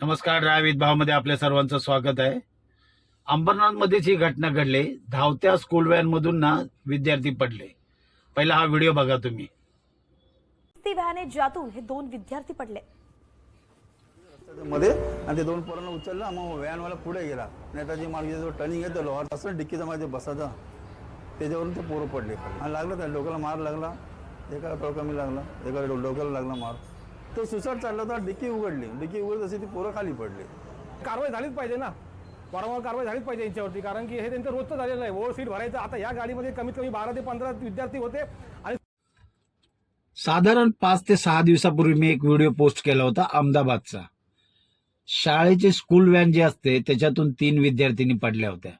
नमस्कार ड्रायव्ह भावमध्ये आपल्या सर्वांचं स्वागत आहे. अंबरनाथमध्येच ही घटना घडली. धावत्या स्कूल व्हॅन मधून ना विद्यार्थी पडले. पहिला हा व्हिडिओ बघा तुम्ही. ती व्हॅने ज्यातून हे दोन विद्यार्थी पडले. मध्ये आणि ते दोन पोरांना उचललं मग व्हॅनवाला पुढे गेला. नेताजी मार्ग जो टर्निंग येतो लोहार असं डिक्कीचा मध्ये बसायचा. त्याच्यावरून ते पोरं पडले. आणि लागलं त्या डोक्याला मार लागला. थोडा कमी लागला एकाला डो- डोक्याला लागला मार. तो सुसाट चालला तर डिक्की उघडली. डिक्की उघडत अशी ती पोरं खाली पडली. कारवाई झालीच पाहिजे ना. वारंवार कारवाई झालीच पाहिजे यांच्यावरती कारण की हे त्यांचं रोजचं झालेलं आहे. ओव्हर सीट भरायचं. आता या गाडीमध्ये कमीत कमी बारा ते पंधरा विद्यार्थी होते आणि साधारण पाच ते सहा दिवसापूर्वी मी एक व्हिडिओ पोस्ट केला होता अहमदाबादचा. शाळेचे स्कूल व्हॅन जे असते त्याच्यातून तीन विद्यार्थिनी पडल्या होत्या.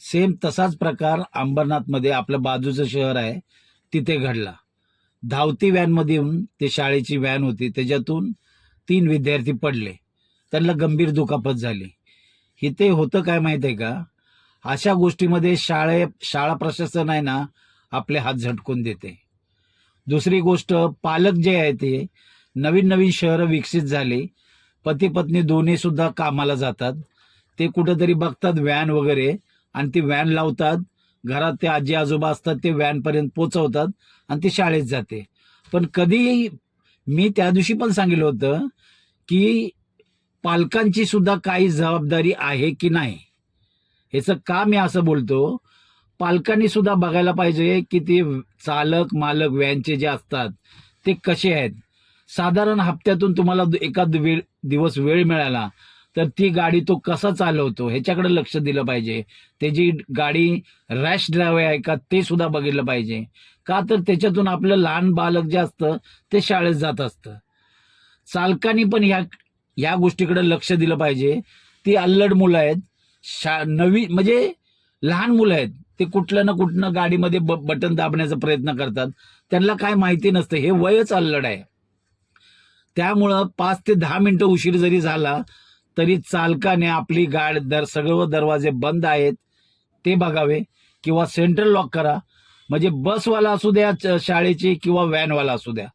सेम तसाच प्रकार अंबरनाथमध्ये आपलं बाजूचं शहर आहे तिथे घडला. धावती व्हॅनमधून ते शाळेची व्हॅन होती. त्याच्यातून तीन विद्यार्थी पडले. त्यांना गंभीर दुखापत झाली. इथे होतं काय माहीत आहे का? अशा गोष्टीमध्ये शाळे शाळा प्रशासन आहे ना आपले हात झटकून देते. दुसरी गोष्ट पालक जे आहे ते नवीन नवीन शहरं विकसित झाले. पती पत्नी दोन्ही सुद्धा कामाला जातात. ते कुठंतरी बघतात व्हॅन वगैरे आणि ती व्हॅन लावतात. घरात ते आजी आजोबा असतात ते व्हॅनपर्यंत पोचवतात आणि ते शाळेत जाते. पण कधी मी त्या दिवशी पण सांगितलं होतं की पालकांची सुद्धा काही जबाबदारी आहे की नाही? ह्याचं का मी असं बोलतो? पालकांनी सुद्धा बघायला पाहिजे की ते चालक मालक व्हॅनचे जे असतात ते कसे आहेत? साधारण हप्त्यातून तुम्हाला एखाद वेळ दिवस वेळ मिळाला तर ती गाडी तो कसा चालवतो ह्याच्याकडे लक्ष दिलं पाहिजे. त्याची गाडी रॅश ड्राईव्ह आहे का ते सुद्धा बघितलं पाहिजे. का तर त्याच्यातून आपलं लहान बालक जे असतं ते शाळेत जात असतं. चालकांनी पण ह्या ह्या गोष्टीकडे लक्ष दिलं पाहिजे. ती अल्लड मुलं आहेत. शा नवी म्हणजे लहान मुलं आहेत. ते कुठलं ना कुठलं गाडीमध्ये ब बटन दाबण्याचा प्रयत्न करतात. त्यांना काय माहिती नसतं. हे वयच अल्लड आहे. त्यामुळं पाच ते दहा मिनटं उशीर जरी झाला तरी चालकाने आपली गाड दर सर्व दरवाजे बंद आहेत ते बघावे किंवा सेंट्रल लॉक करा. म्हणजे बसवाला असू द्या च- शाळेची किंवा व्हॅनवाला असू द्या.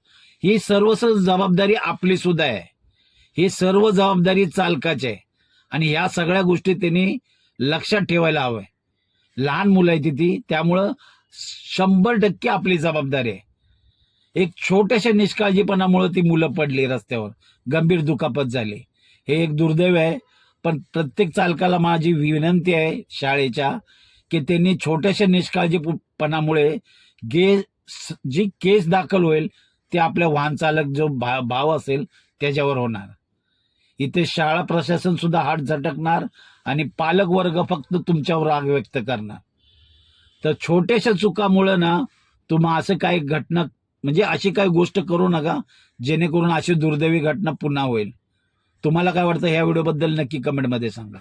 ही सर्व जबाबदारी आपली सुद्धा आहे. ही सर्व जबाबदारी चालकाची आहे. आणि ह्या सगळ्या गोष्टी त्यांनी लक्षात ठेवायला हवंय. लहान मुलं आहे ती त्यामुळं शंभर टक्के आपली जबाबदारी आहे. एक छोट्याशा निष्काळजीपणामुळे ती मुलं पडली रस्त्यावर. गंभीर दुखापत झाली. हे एक दुर्दैव आहे. पण प्रत्येक चालकाला माझी विनंती आहे शाळेच्या की त्यांनी छोट्याशा निष्काळजीपणामुळे गे जी केस दाखल होईल ते आपल्या वाहन चालक जो भा भाव असेल त्याच्यावर होणार. इथे शाळा प्रशासन सुद्धा हात झटकणार आणि पालक वर्ग फक्त तुमच्यावर राग व्यक्त करणार. तर छोट्याशा चुकामुळं ना तुम्हा असं काही घटना म्हणजे अशी काही गोष्ट करू नका जेणेकरून अशी दुर्दैवी घटना पुन्हा होईल. तुम्हाला काय वाटतं ह्या व्हिडिओबद्दल नक्की कमेंटमध्ये सांगा.